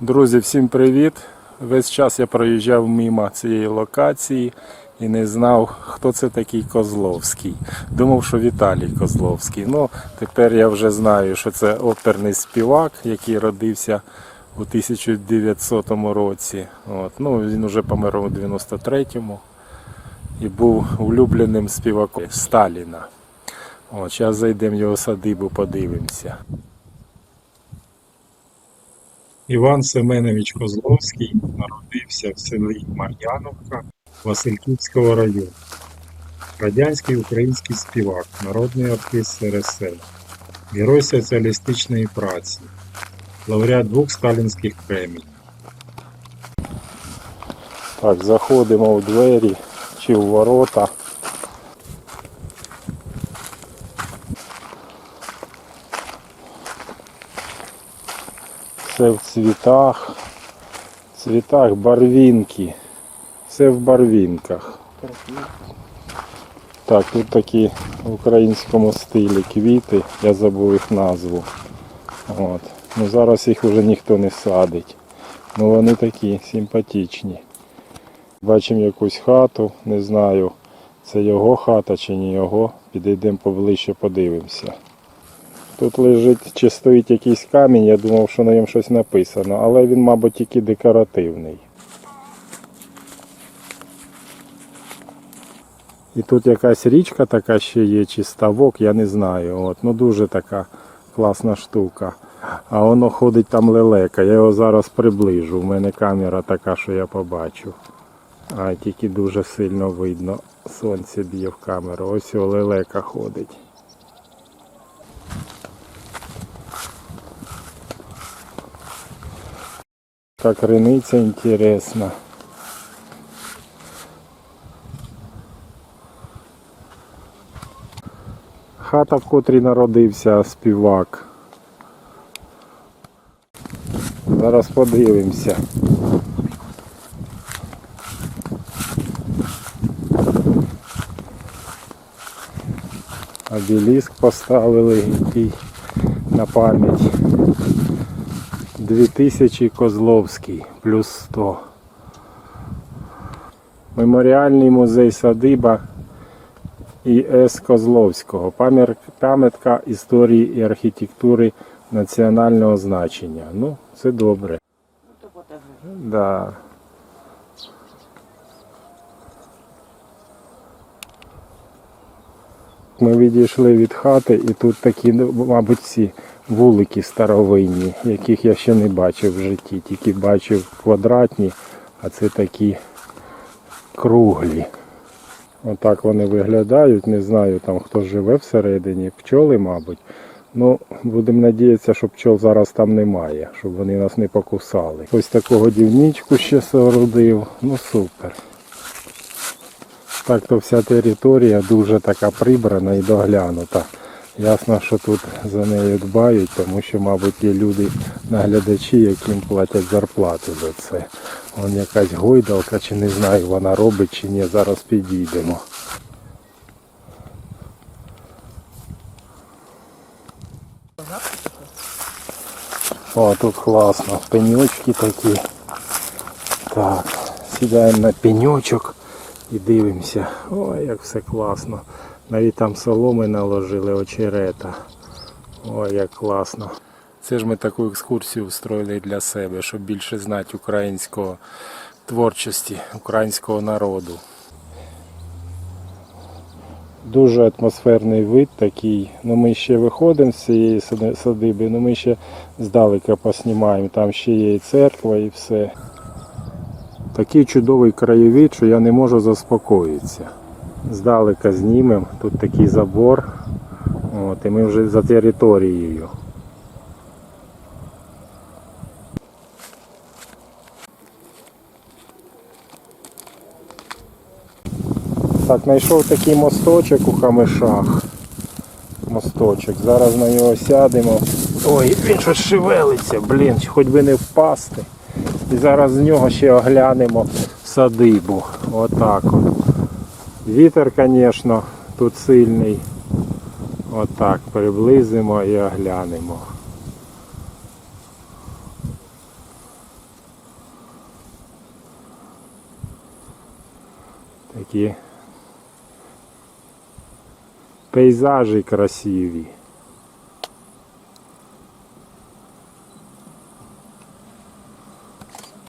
Друзі, всім привіт! Весь час я проїжджав мимо цієї локації і не знав, хто це такий Козловський. Думав, що Віталій Козловський. Ну, тепер я вже знаю, що це оперний співак, який родився у 1900 році. От. Ну, він вже помер у 93-му і був улюбленим співаком Сталіна. От, зараз зайдемо в його садибу, подивимося. Іван Семенович Козловський народився в селі Мар'яновка Васильківського району. Радянський український співак, народний артист СРСР, герой соціалістичної праці, лауреат двох сталінських премій. Так, заходимо в двері чи в ворота. Все в цвітах. В цвітах барвінки. Все в барвінках. Так, тут такі в українському стилі квіти, я забув їх назву. От. Ну зараз їх вже ніхто не садить. Ну вони такі симпатичні. Бачимо якусь хату, не знаю, це його хата чи не його. Підійдемо поближче, подивимося. Тут лежить чи стоїть якийсь камінь, я думав, що на ньому щось написано, але він, мабуть, тільки декоративний. І тут якась річка така ще є, чи ставок, я не знаю. От. Ну дуже така класна штука. А воно ходить там лелека. Я його зараз приближу. У мене камера така, що я побачу. А тільки дуже сильно видно. Сонце б'є в камеру. Ось його лелека ходить. Как рыныця интересно. Хата, в котрій народився співак. Зараз подивимося. Обеліск поставили який на пам'ять. 2000 Козловський плюс 100. Меморіальний музей садиба І.С. Козловського. Пам'ятка історії і архітектури національного значення. Ну, це добре. Да. Ми відійшли від хати і тут такі, мабуть, ці вулики старовинні, яких я ще не бачив в житті, тільки бачив квадратні, а це такі круглі. Отак вони виглядають. Не знаю там хто живе всередині. Пчоли, мабуть. Ну, будемо надіятися, що пчол зараз там немає, щоб вони нас не покусали. Ось такого дівничку ще соорудив. Ну супер. Так то вся територія дуже така прибрана і доглянута. Ясно, що тут за нею дбають, тому що, мабуть, є люди, наглядачі, яким платять зарплату за це. Вон якась гойдалка, чи не знаю, вона робить чи ні, зараз підійдемо. О, тут класно, пеньочки такі. Так, сідаємо на пеньочок і дивимося. Ой, як все класно. Навіть там соломи наложили очерета. Ой, як класно. Це ж ми таку екскурсію встроїли для себе, щоб більше знати українського творчості, українського народу. Дуже атмосферний вид такий. Ну ми ще виходимо з цієї садиби, ну ми ще здалека поснімаємо. Там ще є і церква, і все. Такий чудовий краєвид, що я не можу заспокоїтися. Здалека знімемо, тут такий забор. От, і ми вже за територією. Так, знайшов такий мосточок у камишах. Мосточок. Зараз на нього сядемо. Ой, він щось шевелиться, блін, хоч би не впасти. І зараз з нього ще оглянемо садибу. Отак. от. Вітер, звісно, тут сильний. Отак, приблизимо і оглянемо. Такі пейзажі красиві.